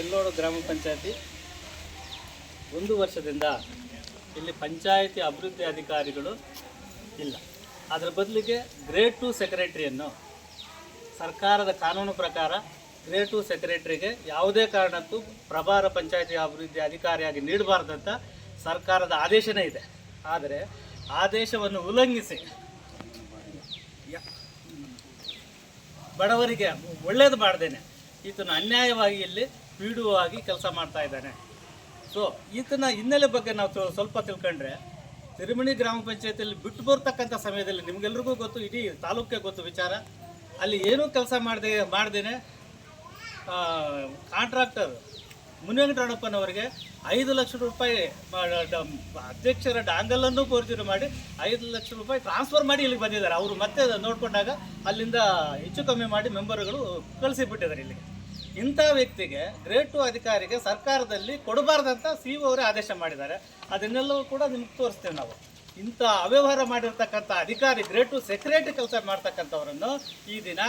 ಎಲ್ಲೋಡು ಗ್ರಾಮ ಪಂಚಾಯತಿ. ಒಂದು ವರ್ಷದಿಂದ ಇಲ್ಲಿ ಪಂಚಾಯತಿ ಅಭಿವೃದ್ಧಿ ಅಧಿಕಾರಿಗಳು ಇಲ್ಲ. ಅದರ ಬದಲಿಗೆ ಗ್ರೇಡ್ ಟು ಸೆಕ್ರೆಟರಿಯನ್ನು ಸರ್ಕಾರದ ಕಾನೂನು ಪ್ರಕಾರ ಗ್ರೇಡ್ ಟು ಸೆಕ್ರೆಟ್ರಿಗೆ ಯಾವುದೇ ಕಾರಣಕ್ಕೂ ಪ್ರಭಾರ ಪಂಚಾಯತಿ ಅಭಿವೃದ್ಧಿ ಅಧಿಕಾರಿಯಾಗಿ ನೀಡಬಾರ್ದಂತ ಸರ್ಕಾರದ ಆದೇಶನೇ ಇದೆ. ಆದರೆ ಆದೇಶವನ್ನು ಉಲ್ಲಂಘಿಸಿ ಬಡವರಿಗೆ ಒಳ್ಳೇದು ಮಾಡ್ದೇನೆ. ಈತನು ಅನ್ಯಾಯವಾಗಿ ಇಲ್ಲಿ ಪೀಡುವಾಗಿ ಕೆಲಸ ಮಾಡ್ತಾ ಇದ್ದಾನೆ. ಸೊ ಈತನ ಹಿನ್ನೆಲೆ ಬಗ್ಗೆ ನಾವು ಸ್ವ- ಸ್ವಲ್ಪ ತಿಳ್ಕೊಂಡ್ರೆ, ತಿರುಮಣಿ ಗ್ರಾಮ ಪಂಚಾಯತಿಯಲ್ಲಿ ಬಿಟ್ಟು ಬರ್ತಕ್ಕಂಥ ಸಮಯದಲ್ಲಿ ನಿಮ್ಗೆಲ್ರಿಗೂ ಗೊತ್ತು, ಇಡೀ ತಾಲೂಕಿಗೆ ಗೊತ್ತು ವಿಚಾರ. ಅಲ್ಲಿ ಏನೂ ಕೆಲಸ ಮಾಡದೆ, ಮಾಡ್ದೇನೆ ಕಾಂಟ್ರಾಕ್ಟರ್ ಮುನಿವೆಂಕಟರಣಪ್ಪನವರಿಗೆ ಐದು ಲಕ್ಷ ರೂಪಾಯಿ ಅಧ್ಯಕ್ಷರ ಡಾಂಗಲನ್ನು ಫೋರ್ಜರಿ ಮಾಡಿ ಐದು ಲಕ್ಷ ರೂಪಾಯಿ ಟ್ರಾನ್ಸ್ಫರ್ ಮಾಡಿ ಇಲ್ಲಿಗೆ ಬಂದಿದ್ದಾರೆ. ಅವರು ಮತ್ತೆ ನೋಡಿಕೊಂಡಾಗ ಅಲ್ಲಿಂದ ಹೆಚ್ಚು ಕಮ್ಮಿ ಮಾಡಿ ಮೆಂಬರ್ಗಳು ಕಳಿಸಿಬಿಟ್ಟಿದ್ದಾರೆ ಇಲ್ಲಿಗೆ. ಇಂಥ ವ್ಯಕ್ತಿಗೆ ಗ್ರೇಡ್ ಟು ಅಧಿಕಾರಿಗೆ ಸರ್ಕಾರದಲ್ಲಿ ಕೊಡಬಾರ್ದಂತ ಸಿ ಅವರೇ ಆದೇಶ ಮಾಡಿದ್ದಾರೆ. ಅದನ್ನೆಲ್ಲವೂ ಕೂಡ ನಿಮ್ಗೆ ತೋರಿಸ್ತೇವೆ ನಾವು. ಇಂಥ ಅವ್ಯವಹಾರ ಮಾಡಿರ್ತಕ್ಕಂಥ ಅಧಿಕಾರಿ ಗ್ರೇಡ್ ಟು ಸೆಕ್ರೆಟರಿ ಕೆಲಸ ಮಾಡ್ತಕ್ಕಂಥವರನ್ನು ಈ ದಿನ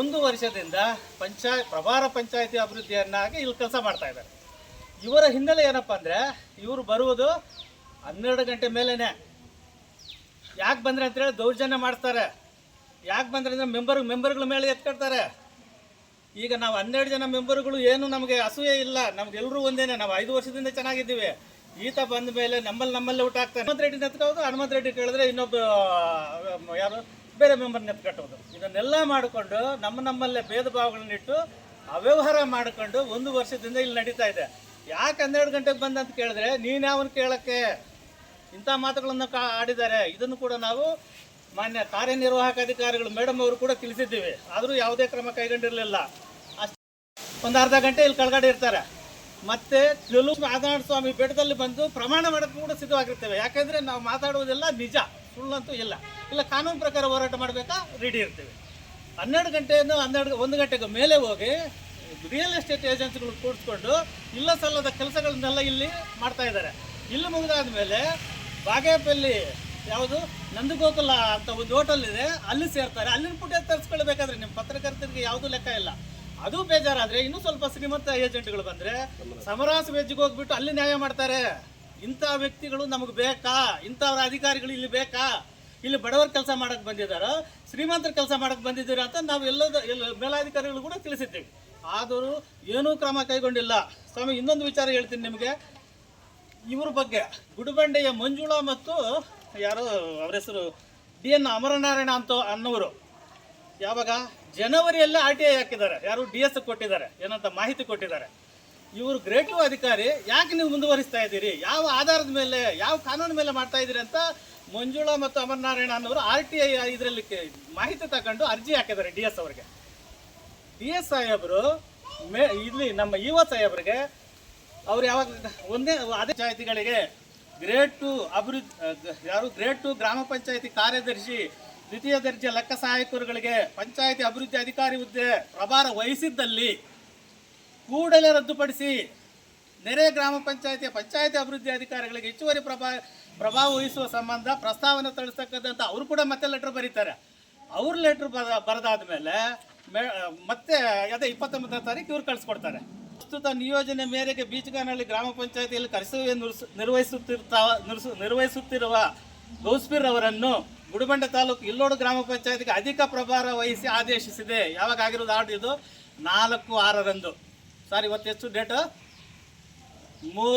ಒಂದು ವರ್ಷದಿಂದ ಪಂಚಾಯ ಪ್ರಭಾರ ಪಂಚಾಯತಿ ಅಭಿವೃದ್ಧಿಯನ್ನಾಗಿ ಇಲ್ಲಿ ಕೆಲಸ ಮಾಡ್ತಾ ಇದ್ದಾರೆ. ಇವರ ಹಿನ್ನೆಲೆ ಏನಪ್ಪ ಅಂದರೆ, ಇವರು ಬರುವುದು ಹನ್ನೆರಡು ಗಂಟೆ ಮೇಲೇ ಯಾಕೆ ಬಂದರೆ ಅಂತೇಳಿ ದೌರ್ಜನ್ಯ ಮಾಡ್ತಾರೆ. ಯಾಕೆ ಬಂದರೆ ಅಂದರೆ ಮೆಂಬರ್ ಮೆಂಬರ್ಗಳ ಮೇಲೆ ಎತ್ಕೊಳ್ತಾರೆ. ಈಗ ನಾವು ಹನ್ನೆರಡು ಜನ ಮೆಂಬರ್ಗಳು ಏನು ನಮಗೆ ಅಸೂಯೆ ಇಲ್ಲ. ನಮ್ಗೆ ಎಲ್ಲರೂ ಒಂದೇನೆ. ನಾವು ಐದು ವರ್ಷದಿಂದ ಚೆನ್ನಾಗಿದ್ದೀವಿ. ಈತ ಬಂದ ಮೇಲೆ ನಮ್ಮಲ್ಲಿ ನಮ್ಮಲ್ಲೇ ಊಟ ಆಗ್ತಾನೆ. ಹನುಮಂತ ರೆಡ್ಡಿ ನೆತ್ಕೋದು ಹನುಮಂತ ರೆಡ್ಡಿ ಕೇಳಿದ್ರೆ ಇನ್ನೊಬ್ಬ ಯಾರು? ಬೇರೆ ಮೆಂಬರ್ ನೆತ್ಕಟ್ಟೋದು. ಇದನ್ನೆಲ್ಲ ಮಾಡಿಕೊಂಡು ನಮ್ಮ ನಮ್ಮಲ್ಲೇ ಭೇದ ಭಾವಗಳನ್ನಿಟ್ಟು ಅವ್ಯವಹಾರ ಮಾಡಿಕೊಂಡು ಒಂದು ವರ್ಷದಿಂದ ಇಲ್ಲಿ ನಡೀತಾ ಇದೆ. ಯಾಕೆ ಹನ್ನೆರಡು ಗಂಟೆಗೆ ಬಂದ ಅಂತ ಕೇಳಿದ್ರೆ, ನೀನು ಯಾವನ್ನು ಕೇಳೋಕ್ಕೆ? ಇಂಥ ಮಾತುಗಳನ್ನು ಆಡಿದ್ದಾರೆ. ಇದನ್ನು ಕೂಡ ನಾವು ಮಾನ್ಯ ಕಾರ್ಯನಿರ್ವಾಹಕ ಅಧಿಕಾರಿಗಳು ಮೇಡಮ್ ಅವರು ಕೂಡ ತಿಳಿಸಿದ್ದೀವಿ. ಆದರೂ ಯಾವುದೇ ಕ್ರಮ ಕೈಗೊಂಡಿರಲಿಲ್ಲ. ಒಂದು ಅರ್ಧ ಗಂಟೆ ಇಲ್ಲಿ ಕೆಳಗಡೆ ಇರ್ತಾರೆ. ಮತ್ತೆ ಕೆಲವು ಆದಿನಾಥ ಸ್ವಾಮಿ ಬೆಟ್ಟದಲ್ಲಿ ಬಂದು ಪ್ರಮಾಣ ಮಾಡೋಕ್ಕೂ ಕೂಡ ಸಿದ್ಧವಾಗಿರ್ತೇವೆ. ಯಾಕಂದ್ರೆ ನಾವು ಮಾತಾಡುವುದೆಲ್ಲ ನಿಜ. ಸುಳ್ಳಂತೂ ಇಲ್ಲ. ಇಲ್ಲ, ಕಾನೂನು ಪ್ರಕಾರ ಹೋರಾಟ ಮಾಡಬೇಕಾ? ರೆಡಿ ಇರ್ತೇವೆ. ಹನ್ನೆರಡು ಗಂಟೆಯಿಂದ ಹನ್ನೆರಡು, ಒಂದು ಗಂಟೆಗೆ ಮೇಲೆ ಹೋಗಿ ರಿಯಲ್ ಎಸ್ಟೇಟ್ ಏಜೆನ್ಸಿಗಳು ಕೂಡಿಸ್ಕೊಂಡು ಇಲ್ಲ ಸಲ್ಲದ ಕೆಲಸಗಳನ್ನೆಲ್ಲ ಇಲ್ಲಿ ಮಾಡ್ತಾ ಇದ್ದಾರೆ. ಇಲ್ಲಿ ಮುಗಿದಾದ್ಮೇಲೆ ಬಾಗೇಪಲ್ಲಿ ಯಾವುದು? ನಂದಗೋಕುಲ ಅಂತ ಒಂದು ಹೋಟೆಲ್ ಇದೆ. ಅಲ್ಲಿ ಸೇರ್ತಾರೆ. ಅಲ್ಲಿನ ಪುಟ್ಟ ತರಿಸ್ಕೊಳ್ಬೇಕಾದ್ರೆ? ನಿಮ್ಮ ಪತ್ರಕರ್ತರಿಗೆ ಯಾವುದೂ ಲೆಕ್ಕ ಇಲ್ಲ. ಅದು ಬೇಜಾರಾದ್ರೆ ಇನ್ನೂ ಸ್ವಲ್ಪ ಶ್ರೀಮಂತ ಏಜೆಂಟ್ಗಳು ಬಂದ್ರೆ ಸಮರಾಸ ವೇಜಿಗೆ ಹೋಗ್ಬಿಟ್ಟು ಅಲ್ಲಿ ನ್ಯಾಯ ಮಾಡ್ತಾರೆ. ಇಂಥ ವ್ಯಕ್ತಿಗಳು ನಮಗೆ ಬೇಕಾ? ಇಂಥವ್ರ ಅಧಿಕಾರಿಗಳು ಇಲ್ಲಿ ಬೇಕಾ? ಇಲ್ಲಿ ಬಡವರ ಕೆಲಸ ಮಾಡಕ್ ಬಂದಿದ್ದಾರೆ? ಶ್ರೀಮಂತರ ಕೆಲಸ ಮಾಡಕ್ ಬಂದಿದ್ದೀರ ಅಂತ ನಾವು ಎಲ್ಲದ ಎಲ್ಲ ಮೇಲಾಧಿಕಾರಿಗಳು ಕೂಡ ತಿಳಿಸಿದ್ದೇವೆ. ಆದರೂ ಏನೂ ಕ್ರಮ ಕೈಗೊಂಡಿಲ್ಲ. ಸ್ವಾಮಿ, ಇನ್ನೊಂದು ವಿಚಾರ ಹೇಳ್ತೀನಿ ನಿಮಗೆ. ಇವ್ರ ಬಗ್ಗೆ ಗುಡುಬಂಡೆಯ ಮಂಜುಳಾ ಮತ್ತು ಯಾರೋ ಅವರ ಹೆಸರು? ಡಿ ಎನ್ ಅಮರನಾರಾಯಣ ಅಂತ ಅನ್ನೋರು. ಯಾವಾಗ? ಜನವರಿಯಲ್ಲೇ ಆರ್ ಟಿ ಐ ಹಾಕಿದ್ದಾರೆ. ಯಾರು? ಡಿ ಎಸ್ ಕೊಟ್ಟಿದ್ದಾರೆ. ಏನಂತ ಮಾಹಿತಿ ಕೊಟ್ಟಿದ್ದಾರೆ. ಇವರು ಗ್ರೇಟ್ ಅಧಿಕಾರಿ. ಯಾಕೆ ನೀವು ಮುಂದುವರಿಸ್ತಾ ಇದ್ದೀರಿ? ಯಾವ ಆಧಾರದ ಮೇಲೆ, ಯಾವ ಕಾನೂನು ಮೇಲೆ ಮಾಡ್ತಾ ಇದ್ದೀರಿ ಅಂತ ಮಂಜುಳಾ ಮತ್ತು ಅಮರನಾರಾಯಣ ಅನ್ನೋರು ಆರ್ ಟಿ ಐ ಇದರಲ್ಲಿ ಮಾಹಿತಿ ತಗೊಂಡು ಅರ್ಜಿ ಹಾಕಿದ್ದಾರೆ ಡಿ ಎಸ್ ಅವರಿಗೆ. ಡಿ ಎಸ್ ಸಾಹೇಬರು, ಮೇ, ಇಲ್ಲಿ ನಮ್ಮ ಇ ಒ ಸಾಹೇಬ್ರಿಗೆ, ಅವ್ರು ಯಾವಾಗ, ಒಂದೇ, ಅದೇ ಪಂಚಾಯತಿಗಳಿಗೆ ಗ್ರೇಡ್ ಟು ಅಭಿವೃದ್ಧಿ ಯಾರು ಗ್ರೇಡ್ ಟು ಗ್ರಾಮ ಪಂಚಾಯತಿ ಕಾರ್ಯದರ್ಶಿ, ದ್ವಿತೀಯ ದರ್ಜೆ ಲೆಕ್ಕ ಸಹಾಯಕರುಗಳಿಗೆ ಪಂಚಾಯತಿ ಅಭಿವೃದ್ಧಿ ಅಧಿಕಾರಿ ಹುದ್ದೆ ಪ್ರಭಾರ ವಹಿಸಿದ್ದಲ್ಲಿ ಕೂಡಲೇ ರದ್ದುಪಡಿಸಿ ನೆರೆ ಗ್ರಾಮ ಪಂಚಾಯತಿಯ ಪಂಚಾಯತಿ ಅಭಿವೃದ್ಧಿ ಅಧಿಕಾರಿಗಳಿಗೆ ಹೆಚ್ಚುವರಿ ಪ್ರಭಾ ಪ್ರಭಾವ ವಹಿಸುವ ಸಂಬಂಧ ಪ್ರಸ್ತಾವನೆ ತಳಿಸ್ತಕ್ಕಂಥ ಅವರು ಕೂಡ ಮತ್ತೆ ಲೆಟ್ರ್ ಬರೀತಾರೆ. ಅವ್ರ ಲೆಟ್ರ್ ಬರ ಬರೆದಾದ ಮೇಲೆ ಮತ್ತೆ ಅದೇ ಇಪ್ಪತ್ತೊಂಬತ್ತನೇ ತಾರೀಕು ಇವ್ರು ಕಳಿಸ್ಕೊಡ್ತಾರೆ. ಪ್ರಸ್ತುತ ನಿಯೋಜನೆ ಮೇರೆಗೆ ಬೀಚಗಾನಹಳ್ಳಿ ಗ್ರಾಮ ಪಂಚಾಯತಿಯಲ್ಲಿ ಕರ್ತವ್ಯ ನಿರ್ವಹಿಸುತ್ತಿರ್ತಾವ ನಿರ್ವಹಿಸುತ್ತಿರುವ ಗೌಸ್ಪೀರ್ ಅವರನ್ನು ಗುಡಿಬಂಡೆ ತಾಲೂಕು ಇಲ್ಲೋಡು ಗ್ರಾಮ ಪಂಚಾಯತಿಗೆ ಅಧಿಕ ಪ್ರಭಾರ ವಹಿಸಿ ಆದೇಶಿಸಿದೆ. ಯಾವಾಗ ಆಗಿರೋದು ಆರ್ಡರ್ ಇದು? ನಾಲ್ಕು ಆರರಂದು. ಸರ್, ಇವತ್ತೆಷ್ಟು ಡೇಟ್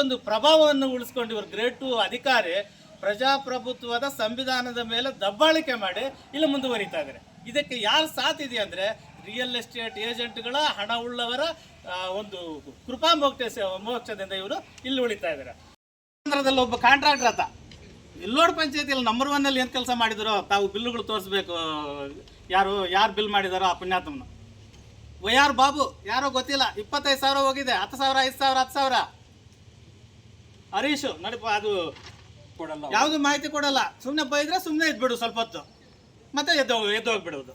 ಒಂದು ಪ್ರಭಾವವನ್ನು ಉಳಿಸ್ಕೊಂಡು ಇವರು ಗ್ರೇಡ್ ಟು ಅಧಿಕಾರಿ, ಪ್ರಜಾಪ್ರಭುತ್ವದ ಸಂವಿಧಾನದ ಮೇಲೆ ದಬ್ಬಾಳಿಕೆ ಮಾಡಿ ಇಲ್ಲಿ ಮುಂದುವರಿತಾ ಇದ್ದಾರೆ. ಇದಕ್ಕೆ ಯಾರು ಸಾಥ್ ಇದೆ ರಿಯಲ್ ಎಸ್ಟೇಟ್ ಏಜೆಂಟ್ಗಳ ಹಣ ಉಳ್ಳವರ ಒಂದು ಕೃಪಾ ಮೋಕ್ಷ ಮೋಕ್ಷದಿಂದ ಇವರು ಇಲ್ಲಿ ಉಳಿತಾ ಇದ್ದಾರೆ. ಕೇಂದ್ರದಲ್ಲಿ ಒಬ್ಬ ಕಾಂಟ್ರಾಕ್ಟರ್ ಆತ. ಇಲ್ಲೋಡ್ ಪಂಚಾಯತಿಯಲ್ಲಿ ನಂಬರ್ ಒನ್ ಅಲ್ಲಿ ಏನು ಕೆಲಸ ಮಾಡಿದ್ರು ತಾವು ಬಿಲ್ಲುಗಳು ತೋರಿಸ್ಬೇಕು ಯಾರು ಯಾರು ಬಿಲ್ ಮಾಡಿದಾರೋ ಆ ಪುಣ್ಯಾತ್ಮನ. Y R Babu? ಯಾರೋ ಗೊತ್ತಿಲ್ಲ. ಇಪ್ಪತ್ತೈದು ಸಾವಿರ ಹೋಗಿದೆ. ಹತ್ತು ಸಾವಿರ ಐದು ಸಾವಿರ ಹತ್ತು ಸಾವಿರ. ಹರೀಶು ನಡಿಪ ಅದು ಕೊಡಲ್ಲ ಯಾವುದು ಮಾಹಿತಿ ಕೊಡಲ್ಲ. ಸುಮ್ಮನೆ ಬೈದ್ರೆ ಸುಮ್ಮನೆ ಇದ್ಬಿಡು ಸ್ವಲ್ಪ ಹೊತ್ತು. ಮತ್ತೆ ಎದ್ದು ಎದ್ದು ಹೋಗ್ಬಿಡುವುದು.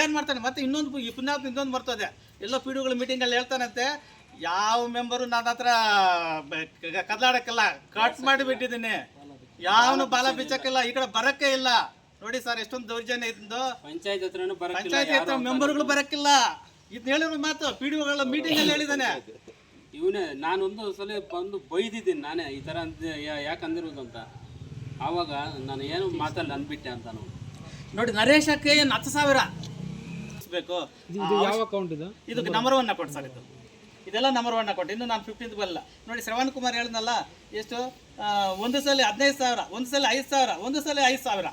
ಏನು ಮಾಡ್ತಾನೆ? ಮತ್ತೆ ಇನ್ನೊಂದು ಈ ಪುಣ್ಯಾತ್ಮ ಇನ್ನೊಂದು ಬರ್ತದೆ. ಎಲ್ಲೋ ಪಿ ಡಿಗಳು ಮೀಟಿಂಗಲ್ಲಿ ಹೇಳ್ತಾನಂತೆ ಯಾವ ಮೆಂಬರು ನನ್ನ ಹತ್ರ ಕದಲಾಡಕ್ಕಿಲ್ಲ ಕಟ್ ಮಾಡಿ ಬಿಟ್ಟಿದ್ದೀನಿ ಯಾವನು ಬಾಲ ಬಿಚ್ಚಕ್ಕಿಲ್ಲ ಈ ಕಡೆ ಬರಕ್ಕೆ ಇಲ್ಲ. ನೋಡಿ ಸರ್ ಎಷ್ಟೊಂದು ದೌರ್ಜನ್ಯ ಇದ್ದು ಪಂಚಾಯತ್ ಹತ್ರನೂ ಪಂಚಾಯತ್ ಹತ್ರ ಮೆಂಬರ್ಗಳು ಬರಕ್ಕಿಲ್ಲ. ಇದ್ ಹೇಳಿರೋ ಮಾತು ಪಿ ಮೀಟಿಂಗ್ ಅಲ್ಲಿ ಹೇಳಿದಾನೆ. ಇವನೇ ನಾನೊಂದು ಸಲ ಬಂದು ಬೈದಿದ್ದೀನಿ ನಾನೇ ಈ ಥರ ಅಂತ ಯಾಕೆ ಅಂದಿರೋದು ಅಂತ. ಆವಾಗ ನಾನು ಏನು ಮಾತಲ್ಲಿ ಅಂದ್ಬಿಟ್ಟೆ ಅಂತ ನೋಡಿ. ನರೇಶಕ್ಕೆ ಏನು ಹತ್ತು ಸಾವಿರ. ಬೇಕು ಯಾವ ಅಕೌಂಟ್ ಇದು? ಇದು ನಂಬರ್ ಒನ್ ಅಕೌಂಟ್ ಸರ್ ಇದು. ಇದೆಲ್ಲ ನಂಬರ್ ಒನ್ ಅಕೌಂಟ್ ಇನ್ನು ನಾನು ಫಿಫ್ಟೀನ್ ಬರಲ್ಲ. ನೋಡಿ ಶ್ರವಣ್ ಕುಮಾರ್ ಹೇಳಿದ್ನಲ್ಲ ಎಷ್ಟು? ಒಂದು ಸಲ ಹದಿನೈದು ಸಾವಿರ ಒಂದು ಸಲ ಐದು ಸಾವಿರ ಒಂದು ಸಲ ಐದು ಸಾವಿರ.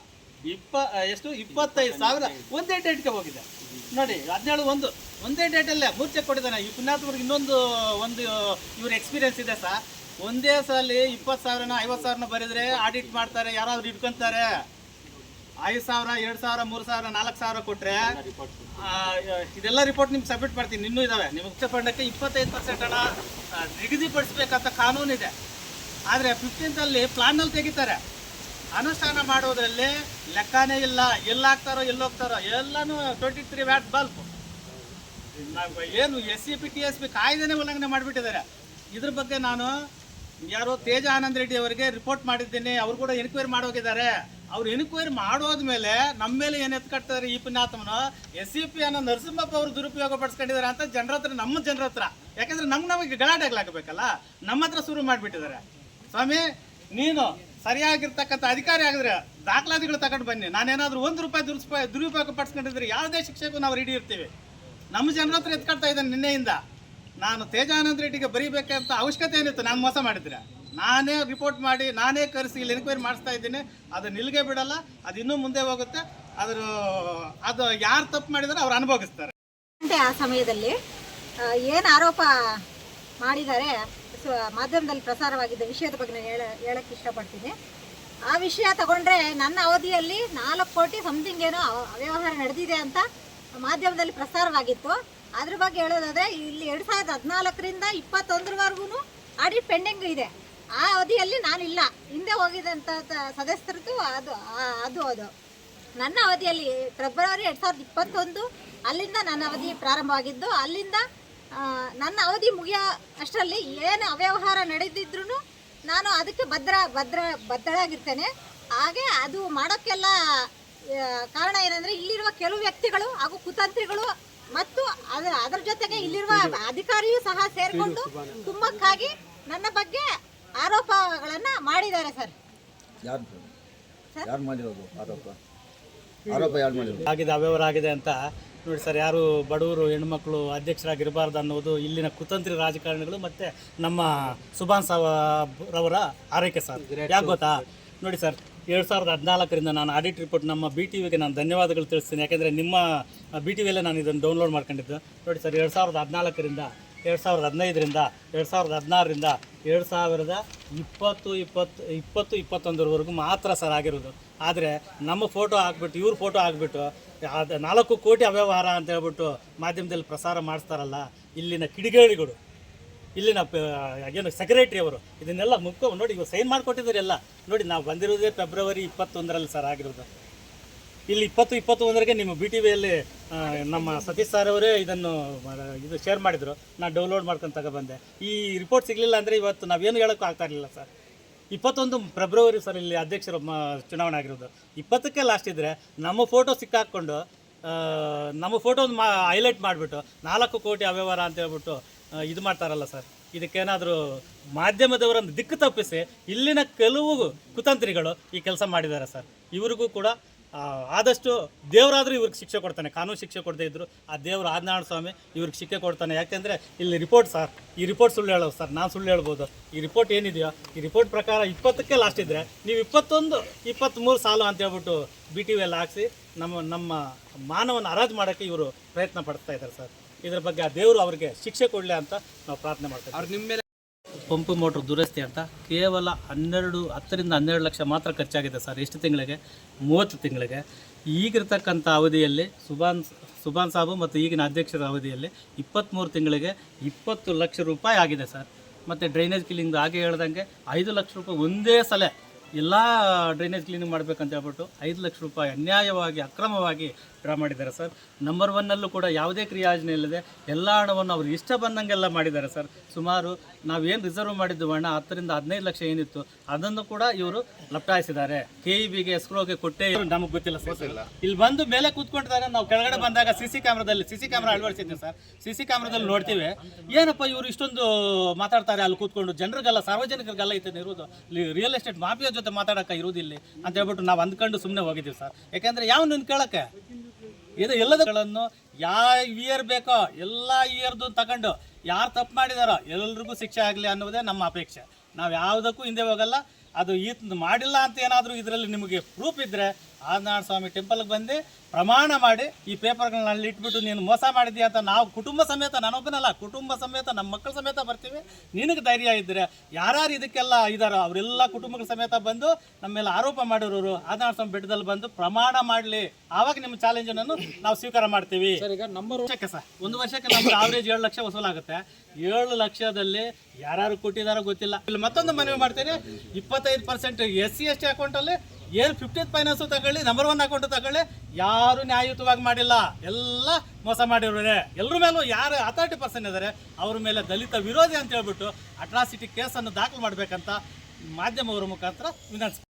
ಇಪ್ಪ ಎಷ್ಟು? ಇಪ್ಪತ್ತೈದು ಸಾವಿರ. ಒಂದೇ ಡೇಟ್ಗೆ ಹೋಗಿದೆ. ನೋಡಿ ಹದಿನೇಳು ಒಂದು. ಒಂದೇ ಡೇಟಲ್ಲೇ ಮೂರು ಚೆಕ್ ಕೊಟ್ಟಿದ್ದಾನೆ. ಈ ಪುಣ್ಯಾತ್ಮರ್ಗೆ ಇನ್ನೊಂದು ಒಂದು ಇವ್ರ ಎಕ್ಸ್ಪೀರಿಯನ್ಸ್ ಇದೆ ಸರ್. ಒಂದೇ ಸಲ ಇಪ್ಪತ್ತು ಸಾವಿರನ ಐವತ್ತು ಸಾವಿರನ ಬರೆದ್ರೆ ಆಡಿಟ್ ಮಾಡ್ತಾರೆ ಯಾರಾದರೂ ಇಟ್ಕೊಂತಾರೆ ಐದು ಸಾವಿರ, ಎರಡು ಸಾವಿರ, ಮೂರು ಸಾವಿರ, ನಾಲ್ಕು ಸಾವಿರ ಕೊಟ್ಟರೆ ಇದೆಲ್ಲ ರಿಪೋರ್ಟ್ ನಿಮ್ಗೆ ಸಬ್ಮಿಟ್ ಮಾಡ್ತೀನಿ. ಇನ್ನೂ ಇದಾವೆ. ನಿಮ್ಮ ಮುಕ್ತ ಇಪ್ಪತ್ತೈದು ಪರ್ಸೆಂಟ್ ಹಣ ನಿಗದಿಪಡಿಸ್ಬೇಕಂತ ಕಾನೂನು ಇದೆ. ಆದರೆ ಫಿಫ್ಟೀನ್ತಲ್ಲಿ ಪ್ಲಾನಲ್ಲಿ ತೆಗಿತಾರೆ. ಅನುಷ್ಠಾನ ಮಾಡೋದ್ರಲ್ಲಿ ಲೆಕ್ಕನೇ ಇಲ್ಲ. ಎಲ್ಲಾಗ್ತಾರೋ, ಎಲ್ಲೋಗ್ತಾರೋ, ಎಲ್ಲನೂ ಟ್ವೆಂಟಿ ತ್ರೀ ವ್ಯಾಟ್ ಬಲ್ಬ್. ಏನು S C P T S P ಕಾಯ್ದೆನೇ ಉಲ್ಲಂಘನೆ ಮಾಡಿಬಿಟ್ಟಿದ್ದಾರೆ. ಇದ್ರ ಬಗ್ಗೆ ನಾನು ಯಾರೋ ತೇಜ ಆನಂದ್ ರೆಡ್ಡಿ ಅವರಿಗೆ ರಿಪೋರ್ಟ್ ಮಾಡಿದ್ದೀನಿ. ಅವ್ರು ಕೂಡ ಎನ್ಕ್ವೈರಿ ಮಾಡೋಗಿದ್ದಾರೆ ಅವ್ರು ಎನ್ಕ್ವೈರಿ ಮಾಡೋದ್ಮೇಲೆ ನಮ್ಮ ಮೇಲೆ ಏನು ಎತ್ಕಟ್ತಾರೆ ಈ ಪುಣ್ಯಾತ್ಮನ? ಎಸ್ ಸಿ ಪಿ ಅನ್ನೋ ನರಸಿಂಹಪ್ಪ ಅವರು ದುರುಪಯೋಗ ಪಡಿಸ್ಕೊಂಡಿದ್ದಾರೆ ಅಂತ ಜನರ ಹತ್ರ, ನಮ್ಮ ಜನರ ಹತ್ರ. ಯಾಕಂದ್ರೆ ನಮ್ಗೆ ನಮಗೆ ಗಲಾಟೆಗಳಾಗಬೇಕಲ್ಲ ನಮ್ಮ ಹತ್ರ ಶುರು ಮಾಡಿಬಿಟ್ಟಿದ್ದಾರೆ. ಸ್ವಾಮಿ, ನೀನು ಸರಿಯಾಗಿರ್ತಕ್ಕಂಥ ಅಧಿಕಾರಿ ಆಗಿದ್ರೆ ದಾಖಲಾತಿಗಳು ತಗೊಂಡು ಬನ್ನಿ. ನಾನೇನಾದ್ರೂ ಒಂದು ರೂಪಾಯಿ ದುರುಪ ದುರುಪಯೋಗ ಪಡಿಸ್ಕೊಂಡಿದ್ರೆ ಯಾವುದೇ ಶಿಕ್ಷೆಗೂ ನಾವು ರೆಡಿ ಇರ್ತೀವಿ. ನಮ್ಮ ಜನರ ಹತ್ರ ಎತ್ಕೊಳ್ತಾ ಇದ್ದಾನೆ ನಿನ್ನೆಯಿಂದ. ನಾನು ತೇಜಾನಂದ ರೆಡ್ಡಿಗೆ ಬರೀಬೇಕಂತ ಅವಶ್ಯಕತೆ ಏನಿತ್ತು ನಾನು ಮೋಸ ಮಾಡಿದ್ರೆ. ನಾನೇ ರಿಪೋರ್ಟ್ ಮಾಡಿ, ನಾನೇ ಕರೆಸಿ ಇಲ್ಲಿ ಎನ್ಕ್ವೈರಿ ಮಾಡಿಸ್ತಾ ಇದ್ದೀನಿ. ಅದು ನಿಲ್ಗೆ ಬಿಡಲ್ಲ, ಅದು ಇನ್ನೂ ಮುಂದೆ ಹೋಗುತ್ತೆ. ಅದ್ರ ಅದು ಯಾರು ತಪ್ಪು ಮಾಡಿದರೆ ಅವ್ರು ಅನುಭವಿಸ್ತಾರೆ. ಆ ಸಮಯದಲ್ಲಿ ಏನು ಆರೋಪ ಮಾಡಿದ್ದಾರೆ? ಮಾಧ್ಯಮದಲ್ಲಿ ಪ್ರಸಾರವಾಗಿದ್ದ ವಿಷಯದ ಬಗ್ಗೆ ನಾನು ಹೇಳ ಹೇಳಕ್ಕೆ ಇಷ್ಟಪಡ್ತೀನಿ. ಆ ವಿಷಯ ತಗೊಂಡ್ರೆ ನನ್ನ ಅವಧಿಯಲ್ಲಿ ನಾಲ್ಕು ಕೋಟಿ ಸಮಥಿಂಗ್ ಏನೋ ಅವ- ಅವ್ಯವಹಾರ ನಡೆದಿದೆ ಅಂತ ಮಾಧ್ಯಮದಲ್ಲಿ ಪ್ರಸಾರವಾಗಿತ್ತು. ಅದ್ರ ಬಗ್ಗೆ ಹೇಳೋದಾದ್ರೆ, ಇಲ್ಲಿ ಎರಡು ಸಾವಿರದ ಹದಿನಾಲ್ಕರಿಂದ ಇಪ್ಪತ್ತೊಂದರವರೆಗೂ ಆಡಿಟ್ ಪೆಂಡಿಂಗ್ ಇದೆ. ಆ ಅವಧಿಯಲ್ಲಿ ನಾನಿಲ್ಲ. ಹಿಂದೆ ಹೋಗಿದಂಥ ಸದಸ್ಯರದ್ದು ಅದು ಅದು ಅದು. ನನ್ನ ಅವಧಿಯಲ್ಲಿ ಫೆಬ್ರವರಿ ಎರಡು ಸಾವಿರದ ಇಪ್ಪತ್ತೊಂದು ಅಲ್ಲಿಂದ ನನ್ನ ಅವಧಿ ಪ್ರಾರಂಭವಾಗಿದ್ದು ಅಲ್ಲಿಂದ ನನ್ನ ಅವಧಿ ಮುಗಿಯೋ ಅಷ್ಟರಲ್ಲಿ ಏನು ಅವ್ಯವಹಾರ ನಡೆದಿದ್ರು ನಾನು ಅದಕ್ಕೆ ಭದ್ರ ಭದ್ರ ಬದ್ಧಳಾಗಿರ್ತೇನೆ. ಹಾಗೆ ಅದು ಮಾಡೋಕ್ಕೆಲ್ಲ ಕಾರಣ ಏನಂದರೆ ಇಲ್ಲಿರುವ ಕೆಲವು ವ್ಯಕ್ತಿಗಳು ಹಾಗೂ ಕುತಂತ್ರಿಗಳು ಮತ್ತು ಅದರ ಅದರ ಜೊತೆಗೆ ಇಲ್ಲಿರುವ ಅಧಿಕಾರಿಯೂ ಸಹ ಸೇರಿಕೊಂಡು ತುಂಬಕ್ಕಾಗಿ ನನ್ನ ಬಗ್ಗೆ ಆರೋಪಗಳನ್ನು ಮಾಡಿದ್ದಾರೆ ಸರ್. ಯಾರು ಯಾರು ಮಾಡಿರೋದು ಆರೋಪ? ಆರೋಪ ಯಾರು ಮಾಡಿರೋದು? ಆಗಿದೆ ಅವ್ಯವಹಾರ ಅಂತ ನೋಡಿ ಸರ್ ಯಾರು ಬಡವರು ಹೆಣ್ಮಕ್ಳು ಅಧ್ಯಕ್ಷರಾಗಿರಬಾರ್ದು ಅನ್ನೋದು ಇಲ್ಲಿನ ಕುತಂತ್ರಿ ರಾಜಕಾರಣಿಗಳು ಮತ್ತು ನಮ್ಮ ಸುಭಾನ್ ರವರ ಆರೈಕೆ ಸರ್. ಯಾಕೆ ಗೊತ್ತಾ? ನೋಡಿ ಸರ್ ಎರಡು ಸಾವಿರದ ಹದಿನಾಲ್ಕರಿಂದ ನಾನು ಆಡಿಟ್ ರಿಪೋರ್ಟ್ ನಮ್ಮ ಬಿ ಟಿ ವಿಗೆ ನಾನು ಧನ್ಯವಾದಗಳು ತಿಳಿಸ್ತೀನಿ. ಯಾಕೆಂದರೆ ನಿಮ್ಮ ಬಿ ಟಿ ವಿಯಲ್ಲೇ ನಾನು ಇದನ್ನು ಡೌನ್ಲೋಡ್ ಮಾಡ್ಕೊಂಡಿದ್ದು. ನೋಡಿ ಸರ್ ಎರಡು ಸಾವಿರದ ಹದಿನಾಲ್ಕರಿಂದ ಎರಡು ಸಾವಿರದ ಹದಿನೈದರಿಂದ, ಎರಡು ಸಾವಿರದ ಹದಿನಾರರಿಂದ, ಎರಡು ಸಾವಿರದ ಇಪ್ಪತ್ತು ಇಪ್ಪತ್ತು ಇಪ್ಪತ್ತು, ಇಪ್ಪತ್ತೊಂದರವರೆಗೂ ಮಾತ್ರ ಸರ್ ಆಗಿರೋದು. ಆದರೆ ನಮ್ಮ ಫೋಟೋ ಹಾಕ್ಬಿಟ್ಟು, ಇವ್ರ ಫೋಟೋ ಹಾಕ್ಬಿಟ್ಟು, ಅದು ನಾಲ್ಕು ಕೋಟಿ ಅವ್ಯವಹಾರ ಅಂತ ಹೇಳ್ಬಿಟ್ಟು ಮಾಧ್ಯಮದಲ್ಲಿ ಪ್ರಸಾರ ಮಾಡಿಸ್ತಾರಲ್ಲ, ಇಲ್ಲಿನ ಕಿಡಿಗೇಡಿಗಳು. ಇಲ್ಲಿನ ಏನು ಸೆಕ್ರೆಟ್ರಿ ಅವರು, ಇದನ್ನೆಲ್ಲ ಮುಕ್ಕ ನೋಡಿ ಇವಾಗ ಸೈನ್ ಮಾಡಿಕೊಟ್ಟಿದ್ದಾರೆ ಎಲ್ಲ. ನೋಡಿ, ನಾವು ಬಂದಿರೋದೇ ಫೆಬ್ರವರಿ ಇಪ್ಪತ್ತೊಂದರಲ್ಲಿ ಸರ್ ಆಗಿರೋದು. ಇಲ್ಲಿ ಇಪ್ಪತ್ತು ಇಪ್ಪತ್ತು ಒಂದರಿಗೆ ನಿಮ್ಮ ಬಿ ಟಿ ವಿಯಲ್ಲಿ ನಮ್ಮ ಸತೀಶ್ ಸರ್ ಅವರೇ ಇದನ್ನು ಇದು ಶೇರ್ ಮಾಡಿದರು. ನಾನು ಡೌನ್ಲೋಡ್ ಮಾಡ್ಕೊಂಡು ತಗೊಬಂದೆ ಈ ರಿಪೋರ್ಟ್ ಸಿಗಲಿಲ್ಲ ಅಂದರೆ ಇವತ್ತು ನಾವೇನು ಹೇಳೋಕ್ಕೂ ಆಗ್ತಾ ಇರಲಿಲ್ಲ ಸರ್ ಇಪ್ಪತ್ತೊಂದು ಫೆಬ್ರವರಿ ಸರ್ ಇಲ್ಲಿ ಅಧ್ಯಕ್ಷರು ಚುನಾವಣೆ ಆಗಿರೋದು. ಇಪ್ಪತ್ತಕ್ಕೆ ಲಾಸ್ಟ್ ಇದ್ದರೆ ನಮ್ಮ ಫೋಟೋ ಸಿಕ್ಕಾಕ್ಕೊಂಡು ನಮ್ಮ ಫೋಟೋ ಒಂದು ಮಾ ಹೈಲೈಟ್ ಮಾಡಿಬಿಟ್ಟು, ನಾಲ್ಕು ಕೋಟಿ ಅವ್ಯವಹಾರ ಅಂತ ಹೇಳ್ಬಿಟ್ಟು ಇದು ಮಾಡ್ತಾರಲ್ಲ ಸರ್ ಇದಕ್ಕೇನಾದರೂ ಮಾಧ್ಯಮದವರನ್ನು ದಿಕ್ಕು ತಪ್ಪಿಸಿ, ಇಲ್ಲಿನ ಕೆಲವು ಕುತಂತ್ರಿಗಳು ಈ ಕೆಲಸ ಮಾಡಿದ್ದಾರೆ ಸರ್ ಇವ್ರಿಗೂ ಕೂಡ ಆದಷ್ಟು ದೇವರಾದರೂ ಇವ್ರಿಗೆ ಶಿಕ್ಷೆ ಕೊಡ್ತಾನೆ. ಕಾನೂನು ಶಿಕ್ಷೆ ಕೊಡದೇ ಇದ್ದರು ಆ ದೇವರು ಆಜ್ಞಾಣ ಸ್ವಾಮಿ ಇವ್ರಿಗೆ ಶಿಕ್ಷೆ ಕೊಡ್ತಾನೆ. ಯಾಕೆಂದರೆ ಇಲ್ಲಿ ರಿಪೋರ್ಟ್ ಸರ್, ಈ ರಿಪೋರ್ಟ್ ಸುಳ್ಳು ಹೇಳೋದು ಸರ್, ನಾನು ಸುಳ್ಳು ಹೇಳ್ಬೋದು. ಈ ರಿಪೋರ್ಟ್ ಏನಿದೆಯೋ, ಈ ರಿಪೋರ್ಟ್ ಪ್ರಕಾರ ಇಪ್ಪತ್ತಕ್ಕೆ ಲಾಸ್ಟ್ ಇದ್ದರೆ ನೀವು ಇಪ್ಪತ್ತೊಂದು ಇಪ್ಪತ್ತ್ಮೂರು ಸಾಲು ಅಂತ ಹೇಳ್ಬಿಟ್ಟು ಬಿ ಟಿ ವಿಯಲ್ಲಿ ಹಾಕಿಸಿ ನಮ್ಮ ನಮ್ಮ ಮಾನವನ ಹರಾಜು ಮಾಡೋಕ್ಕೆ ಇವರು ಪ್ರಯತ್ನ ಪಡ್ತಾ ಇದ್ದಾರೆ ಸರ್. ಇದ್ರ ಬಗ್ಗೆ ಆ ದೇವರು ಅವರಿಗೆ ಶಿಕ್ಷೆ ಕೊಡಲಿ ಅಂತ ನಾವು ಪ್ರಾರ್ಥನೆ ಮಾಡ್ತೀವಿ ಅವ್ರು ನಿಮ್ಮ ಮೇಲೆ ಪಂಪು ಮೋಟ್ರ್ ದುರಸ್ತಿ ಅಂತ ಕೇವಲ ಹನ್ನೆರಡು, ಹತ್ತರಿಂದ ಹನ್ನೆರಡು ಲಕ್ಷ ಮಾತ್ರ ಖರ್ಚಾಗಿದೆ ಸರ್, ಎಷ್ಟು ತಿಂಗಳಿಗೆ? ಮೂವತ್ತು ತಿಂಗಳಿಗೆ. ಈಗಿರ್ತಕ್ಕಂಥ ಅವಧಿಯಲ್ಲಿ ಸುಭಾನ್ ಸುಭಾನ್ ಸಾಬು ಮತ್ತು ಈಗಿನ ಅಧ್ಯಕ್ಷರ ಅವಧಿಯಲ್ಲಿ ಇಪ್ಪತ್ತ್ಮೂರು ತಿಂಗಳಿಗೆ ಇಪ್ಪತ್ತು ಲಕ್ಷ ರೂಪಾಯಿ ಆಗಿದೆ ಸರ್. ಮತ್ತು ಡ್ರೈನೇಜ್ ಕ್ಲೀನಿಂಗ್ ಹಾಗೆ ಹೇಳ್ದಂಗೆ ಐದು ಲಕ್ಷ ರೂಪಾಯಿ ಒಂದೇ ಸಲ ಎಲ್ಲ ಡ್ರೈನೇಜ್ ಕ್ಲೀನಿಂಗ್ ಮಾಡಬೇಕಂತ ಹೇಳ್ಬಿಟ್ಟು ಐದು ಲಕ್ಷ ರೂಪಾಯಿ ಅನ್ಯಾಯವಾಗಿ, ಅಕ್ರಮವಾಗಿ ಡ್ರಾ ಮಾಡಿದ್ದಾರೆ ಸರ್. ನಂಬರ್ ಒನ್ನಲ್ಲೂ ಕೂಡ ಯಾವುದೇ ಕ್ರಿಯಾಜನೆ ಇಲ್ಲದೆ ಎಲ್ಲ ಹಣವನ್ನು ಅವರು ಇಷ್ಟ ಬಂದಂಗೆಲ್ಲ ಮಾಡಿದ್ದಾರೆ ಸರ್. ಸುಮಾರು ನಾವೇನು ರಿಸರ್ವ್ ಮಾಡಿದ್ದು ಹಣ ಹತ್ತರಿಂದ ಹದಿನೈದು ಲಕ್ಷ ಏನಿತ್ತು ಅದನ್ನು ಕೂಡ ಇವರು ಲಪ್ಟಾಯಿಸಿದ್ದಾರೆ. ಕೆ ಇ ಬಿಗೆ ಎಸ್ಕ್ರೋಗೆ ಕೊಟ್ಟೆ ನಮಗೆ ಗೊತ್ತಿಲ್ಲ ಸರ್. ಇಲ್ಲಿ ಬಂದು ಮೇಲೆ ಕೂತ್ಕೊಂಡಿದ್ದಾರೆ ನಾವು ಕೆಳಗಡೆ ಬಂದಾಗ ಸಿ ಸಿ ಕ್ಯಾಮ್ರಾದಲ್ಲಿ ಸಿ ಸಿ ಕ್ಯಾಮ್ರಾ ಅಳವಡಿಸಿದ್ದೆ ಸರ್. ಸಿ ಸಿ ಕ್ಯಾಮ್ರಾದಲ್ಲಿ ನೋಡ್ತೀವಿ. ಏನಪ್ಪ ಇವರು ಇಷ್ಟೊಂದು ಮಾತಾಡ್ತಾರೆ ಅಲ್ಲಿ ಕೂತ್ಕೊಂಡು? ಜನರಿಗೆಲ್ಲ ಸಾರ್ವಜನಿಕರಿಗೆಲ್ಲ ಇತ್ತು ಇರುವುದು. ರಿಯಲ್ ಎಸ್ಟೇಟ್ ಮಾಫಿಯಾ ಜೊತೆ ಮಾತಾಡೋಕೆ ಇರುವುದಿಲ್ಲ ಅಂತ ಹೇಳ್ಬಿಟ್ಟು ನಾವು ಅಂದ್ಕೊಂಡು ಸುಮ್ಮನೆ ಹೋಗಿದ್ದೀವಿ ಸರ್. ಯಾಕಂದ್ರೆ ಯಾವ ನಿನ್ನ ಕೇಳಕ್ಕೆ? ಇದು ಎಲ್ಲದಗಳನ್ನು ಯಾವ ಇಯರ್ ಬೇಕೋ ಎಲ್ಲ ಇಯರ್ದು ತಗೊಂಡು ಯಾರು ತಪ್ಪು ಮಾಡಿದಾರೋ ಎಲ್ರಿಗೂ ಶಿಕ್ಷೆ ಆಗಲಿ ಅನ್ನೋದೇ ನಮ್ಮ ಅಪೇಕ್ಷೆ. ನಾವು ಯಾವುದಕ್ಕೂ ಹಿಂದೆ ಹೋಗಲ್ಲ. ಅದು ಈ ಮಾಡಿಲ್ಲ ಅಂತ ಏನಾದರೂ ಇದರಲ್ಲಿ ನಿಮಗೆ ಪ್ರೂಫ್ ಇದ್ದರೆ ಆದಿನಾರಾಯಣ ಸ್ವಾಮಿ ಟೆಂಪಲ್ಗೆ ಬಂದು ಪ್ರಮಾಣ ಮಾಡಿ ಈ ಪೇಪರ್ಗಳನ್ನ ಅಲ್ಲಿ ಇಟ್ಬಿಟ್ಟು ನೀನು ಮೋಸ ಮಾಡಿದ್ಯಾ ಅಂತ ನಾವು ಕುಟುಂಬ ಸಮೇತ ನಾನೊಬ್ಬನಲ್ಲ ಕುಟುಂಬ ಸಮೇತ ನಮ್ಮ ಮಕ್ಕಳ ಸಮೇತ ಬರ್ತೀವಿ. ನಿನಗೆ ಧೈರ್ಯ ಇದ್ದರೆ ಯಾರ್ಯಾರು ಇದಕ್ಕೆಲ್ಲ ಇದ್ದಾರೋ ಅವರೆಲ್ಲ ಕುಟುಂಬಗಳ ಸಮೇತ ಬಂದು ನಮ್ಮ ಮೇಲೆ ಆರೋಪ ಮಾಡಿರೋರು ಆದಿನಾರಾಯಣ ಸ್ವಾಮಿ ಬೆಟ್ಟದಲ್ಲಿ ಬಂದು ಪ್ರಮಾಣ ಮಾಡಲಿ. ಆವಾಗ ನಿಮ್ಮ ಚಾಲೆಂಜನ್ನು ನಾವು ಸ್ವೀಕಾರ ಮಾಡ್ತೀವಿ. ಸರ್ ಈಗ ನಂಬರ್ ವರ್ಷಕ್ಕೆ ಸರ್ ಒಂದು ವರ್ಷಕ್ಕೆ ನಮ್ಗೆ ಆವ್ರೇಜ್ ಏಳು ಲಕ್ಷ ವಸೂಲಾಗುತ್ತೆ. ಏಳು ಲಕ್ಷದಲ್ಲಿ ಯಾರು ಕೊಟ್ಟಿದಾರೋ ಗೊತ್ತಿಲ್ಲ. ಇಲ್ಲಿ ಮತ್ತೊಂದು ಮನವಿ ಮಾಡ್ತೀನಿ. ಇಪ್ಪತ್ತೈದು percent S C S T ಅಕೌಂಟಲ್ಲಿ ಏನು ಫಿಫ್ಟೀತ್ ಫೈನಾನ್ಸು ತಗೊಳ್ಳಿ ನಂಬರ್ ಒನ್ ಅಕೌಂಟ್ ತಗೊಳ್ಳಿ, ಯಾರು ನ್ಯಾಯಯುತವಾಗಿ ಮಾಡಿಲ್ಲ. ಎಲ್ಲ ಮೋಸ ಮಾಡಿರೋರೆ. ಎಲ್ಲರ ಮೇಲೂ ಯಾರು ಅಥಾರಿಟಿ ಪರ್ಸನ್ ಇದ್ದಾರೆ ಅವ್ರ ಮೇಲೆ ದಲಿತ ವಿರೋಧಿ ಅಂತ ಹೇಳ್ಬಿಟ್ಟು ಅಟ್ರಾಸಿಟಿ ಕೇಸನ್ನು ದಾಖಲು ಮಾಡಬೇಕಂತ ಮಾಧ್ಯಮವರ ಮುಖಾಂತರ ವಿನಂತಿಸ್ತೀನಿ